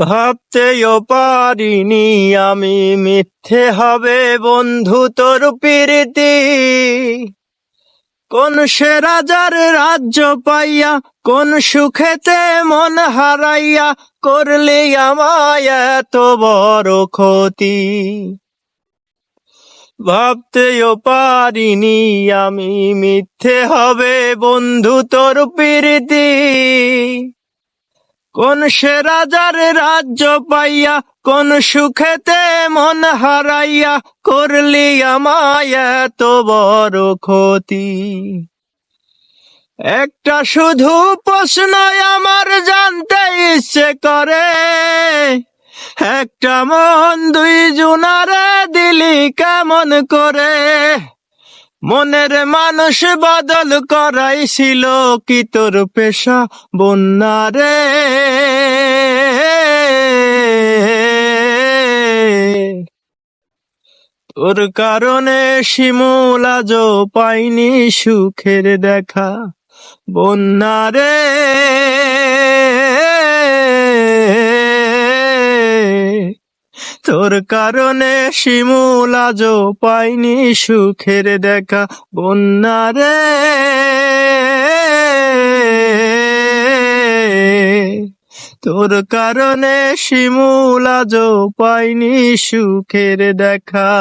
ভাবতেও পারিনি আমি মিথ্যে হবে বন্ধু তোর প্রীতি। কোন সে রাজার রাজ্য পাইয়া, কোন সুখেতে মন হারাইয়া, করলে আমায় এত বড় ক্ষতি। ভাবতেও পারিনি আমি মিথ্যে হবে বন্ধু তোর প্রীতি। কোন সে রাজার রাজ্য পাইয়া, কোন সুখেতে মন হারাইয়া, করলি আমায় এত বড় ক্ষতি। একটা শুধু প্রশ্ন আমার জানতে ইচ্ছে করে, একটা মন দুই জুনারে দিলি কেমন করে? মনের মানুষ বদল করাইছিল কি তোর পেশা বন্যা রে? তোর কারণে শিমুল আজও পাইনি সুখের দেখা বন্যা রে। তোর কারণে শিমুল আজও পাইনি সুখের দেখা বন্যা রে। তোর কারণে শিমুল আজও পাইনি সুখের দেখা।